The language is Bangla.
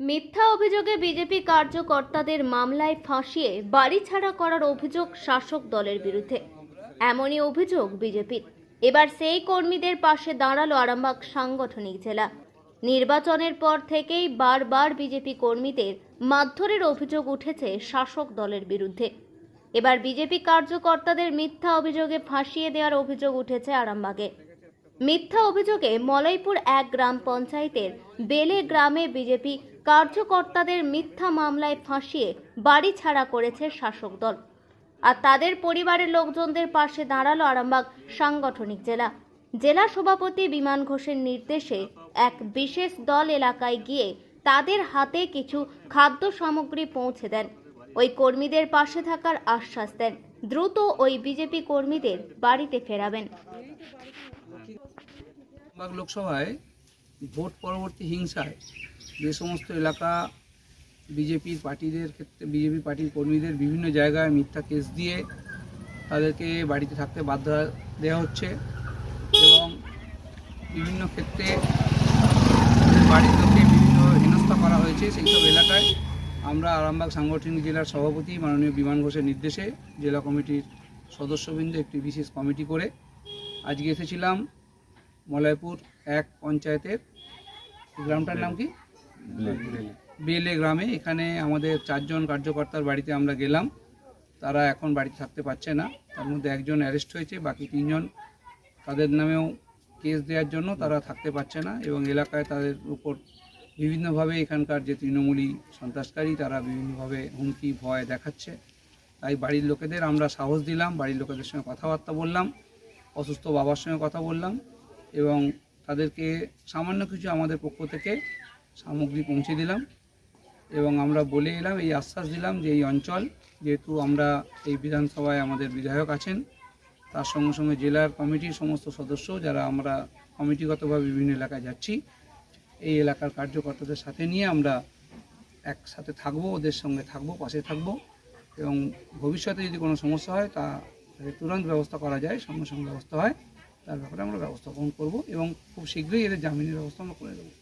মিথ্যা অভিযোগে বিজেপি কার্যকর্তাদের মামলায় ফাঁসিয়ে বাড়ি ছাড়া করার অভিযোগ শাসক দলের বিরুদ্ধে। এমনই অভিযোগ বিজেপির। এবার সেই কর্মীদের পাশে দাঁড়াল আরামবাগ সাংগঠনিক জেলা। নির্বাচনের পর থেকেই বারবার বিজেপি কর্মীদের মারধরের অভিযোগ উঠেছে শাসক দলের বিরুদ্ধে। এবার বিজেপি কার্যকর্তাদের মিথ্যা অভিযোগে ফাঁসিয়ে দেওয়ার অভিযোগ উঠেছে আরামবাগে। মিথ্যা অভিযোগে মলয়পুর এক গ্রাম পঞ্চায়েতের বেলে গ্রামে বিজেপি কার্যকর্তাদের মিথ্যা মামলায় ফাঁসিয়ে বাড়ি ছাড়া করেছে শাসক দল। আর তাদের পরিবারের লোকজনদের পাশে দাঁড়াল আরামবাগ সাংগঠনিক জেলা। জেলা সভাপতি বিমান ঘোষের নির্দেশে এক বিশেষ দল এলাকায় গিয়ে তাদের হাতে কিছু খাদ্য সামগ্রী পৌঁছে দেন। ওই কর্মীদের পাশে থাকার আশ্বাস দেন। দ্রুত ওই বিজেপি কর্মীদের বাড়িতে ফেরাবেন। লোকসভায় ভোট পরবর্তী হিংসায় যে সমস্ত এলাকা বিজেপির পার্টিদের ক্ষেত্রে, বিজেপি পার্টির কর্মীদের বিভিন্ন জায়গায় মিথ্যা কেস দিয়ে তাদেরকে বাড়িতে থাকতে বাধ্য দেওয়া হচ্ছে এবং বিভিন্ন ক্ষেত্রে বাড়ির লোককে বিভিন্ন হেনস্থা করা হয়েছে সেই সব এলাকায়। আমরা আরামবাগ সাংগঠনিক জেলার সভাপতি মাননীয় বিমান ঘোষের নির্দেশে জেলা কমিটির সদস্যবৃন্দ একটি বিশেষ কমিটি করে আজকে এসেছিলাম মলয়পুর এক পঞ্চায়েতের গ্রামটার নাম কি? বেলে গ্রামে। এখানে আমাদের চারজন কার্যকর্তার বাড়িতে আমরা গেলাম। তারা এখন বাড়িতে থাকতে পারছে না। তার মধ্যে একজন অ্যারেস্ট হয়েছে, বাকি তিনজন তাদের নামেও কেস দেওয়ার জন্য তারা থাকতে পারছে না এবং এলাকায় তাদের উপর বিভিন্নভাবে এখানকার যে তৃণমূলী সন্ত্রাসকারী, তারা বিভিন্নভাবে হুমকি, ভয় দেখাচ্ছে। তাই বাড়ির লোকেদের আমরা সাহস দিলাম, বাড়ির লোকেদের সঙ্গে কথাবার্তা বললাম, অসুস্থ বাবার সঙ্গে কথা বললাম এবং তাদেরকে সামান্য কিছু আমাদের পক্ষ থেকে সামগ্রী পৌঁছে দিলাম এবং আমরা বলে এলাম, এই আশ্বাস দিলাম যে এই অঞ্চল, যেহেতু আমরা এই বিধানসভায় আমাদের বিধায়ক আছেন, তার সঙ্গে সঙ্গে জেলার কমিটির সমস্ত সদস্য যারা আমরা কমিটিগতভাবে বিভিন্ন এলাকায় যাচ্ছি, এই এলাকার কার্যকর্তাদের সাথে নিয়ে আমরা একসাথে থাকব, ওদের সঙ্গে থাকব, পাশে থাকব এবং ভবিষ্যতে যদি কোনো সমস্যা হয় তা তুরন্ত ব্যবস্থা করা যায় সঙ্গে সঙ্গে ব্যবস্থা হয়। তার ব্যাপারে আমরা ব্যবস্থা গ্রহণ করব এবং খুব শীঘ্রই এদের জামিনের ব্যবস্থা আমরা করে দেবো।